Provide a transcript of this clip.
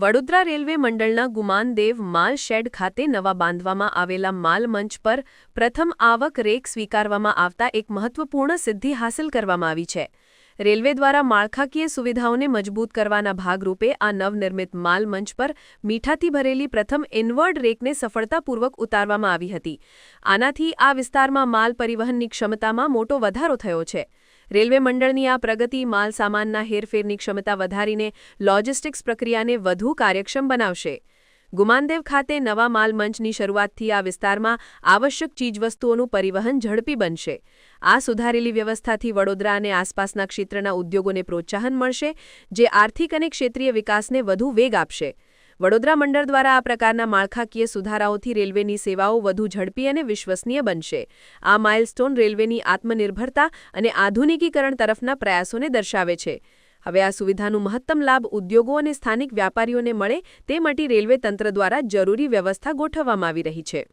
Vadodara railway મંડળના ગુમાનદેવ માલ shade ખાતે નવા બાંધવામાં આવેલા માલ મંચ પર પ્રથમ આવક રેક સ્વીકારવામાં આવતા એક મહત્વપૂર્ણ સિદ્ધિ હાંસલ કરવામાં આવી છે. રેલવે દ્વારા માળખાકીય સુવિધાઓને મજબૂત કરવાના ભાગરૂપે આ નવનિર્મિત માલ મંચ પર મીઠાથી ભરેલી પ્રથમ ઇન્વર્ડ રેકને સફળતાપૂર્વક ઉતારવામાં આવી હતી. આનાથી આ વિસ્તારમાં માલ પરિવહનની ક્ષમતામાં મોટો વધારો થયો છે. રેલવે મંડળની આ પ્રગતિ માલ સામાનના હેરફેરની ક્ષમતા વધારીને લોજિસ્ટિક્સ પ્રક્રિયાને વધુ કાર્યક્ષમ બનાવશે. ગુમાનદેવ ખાતે નવા માલ મંચની શરૂઆતથી આ વિસ્તારમાં આવશ્યક ચીજવસ્તુઓનું પરિવહન ઝડપી બનશે. આ સુધારેલી વ્યવસ્થાથી વડોદરા અને આસપાસના ક્ષેત્રના ઉદ્યોગોને પ્રોત્સાહન મળશે, જે આર્થિક અને ક્ષેત્રીય વિકાસને વધુ વેગ આપશે. વડોદરા મંડળ દ્વારા આ પ્રકારના માળખાકીય સુધારાઓથી રેલવેની સેવાઓ વધુ ઝડપી અને વિશ્વસનીય બનશે. આ માઇલસ્ટોન રેલવેની આત્મનિર્ભરતા અને આધુનિકીકરણ તરફના પ્રયાસોને દર્શાવે છે. હવે આ સુવિધાનું મહત્તમ લાભ ઉદ્યોગો અને સ્થાનિક વ્યાપારીઓને મળે તે માટે રેલવે તંત્ર દ્વારા જરૂરી વ્યવસ્થા ગોઠવવામાં આવી રહી છે.